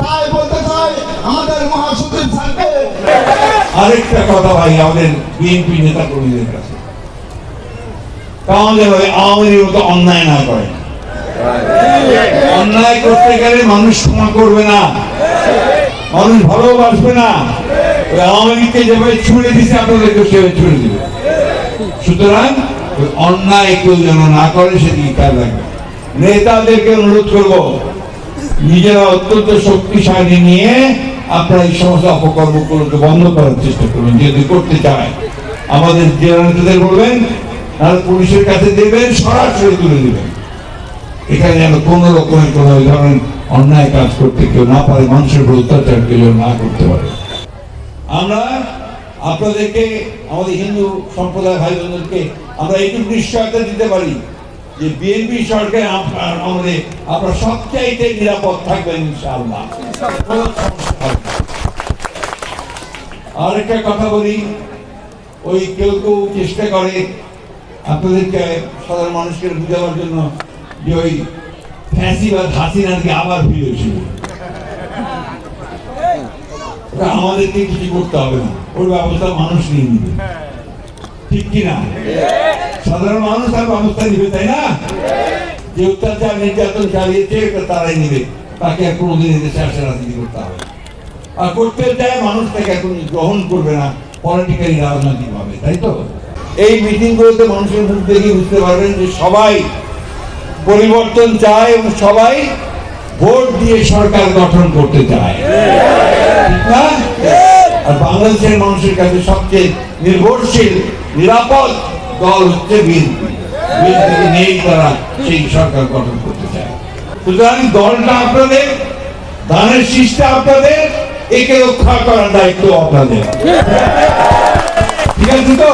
তাই বলতে চাই আরেকটা কথা ভাই, আমাদের বিএনপি নেতা কর্মীদের কাছে। তাহলে আওয়ামী লীগ তো অন্যায় না করে। অন্যায় করতে গেলে মানুষ ক্ষমা করবে না। মানুষ ভালোবাসবে না। আওয়ামী লীগকে যেভাবে ছুড়ে দিছে, আপনাদেরকে সেভাবে ছুড়ে দিবে। সুতরাং অন্যায় কেউ যেন না করে, সেদিকে খেয়াল রাখবে। নেতাদেরকে অনুরোধ করব নিজেরা অত্যন্ত শক্তিশালী নিয়ে আপনারা এই সমস্ত অপকর্মগুলোকে বন্ধ করার চেষ্টা করবেন, যদি করতে চায়। আমাদের জেলা বলবেন আর পুলিশের কাছে দেবেন সরাসরি তুলে দেবেন। এখানে যেন কোনো রকমের কোনো ধরনের অন্যায় কাজ করতে কেউ না পারে, মানুষের উপর অত্যাচার কেউ না করতে পারে। আমরা আপনাদেরকে, আমাদের হিন্দু সম্প্রদায় ভাই বোনদেরকে আমরা এইটুকু নিশ্চয়তা দিতে পারি। যে বিএনপি সরকার আপনার আমাদের আপনারা সবচাইতে নিরাপদ থাকবেন, ইনশাআল্লাহ। কোনো। আর একটা কথা বলি, ওই কেউ কেউ চেষ্টা করে আপনাদেরকে সাধারণ মানুষকে বুঝাবার জন্য যে ওই ফ্যাসিবাদ হাসিনাকে আবার ফিরে এসেছিল আমাদেরকে কিছু করতে হবে না। ওর ব্যবস্থা মানুষ নিয়ে নিবে। ঠিক কি না সাধারণ মানুষ আর ব্যবস্থা নিবে, তাই না? যে অত্যাচার নির্যাতন চালিয়েছে তারাই নিবে। তাকে কোনোদিন এদেশে আসে রাজনীতি করতে হবে আর করতে চায় মানুষ, তাকে এখন গ্রহণ করবে না, পলিটিক্যালি রাজনৈতিক ভাবে তাই তো? এই মিটিং গুলোতে মানুষের মুখ দেখে বুঝতে পারবেন যে সবাই পরিবর্তন চায় এবং সবাই ভোট দিয়ে সরকার গঠন করতে চায়। ঠিক না? আর বাংলাদেশের মানুষের কাছে সবচেয়ে নির্ভরশীল, নিরাপদ দল হচ্ছে বিএনপি বিএনপি নেই তারা, সেই সরকার গঠন করতে চায়। সুতরাং দলটা আপনাদের ধানের শীষটা আপনাদের, একে রক্ষা করার দায়িত্ব আপনাদের। ঠিক আছে তো?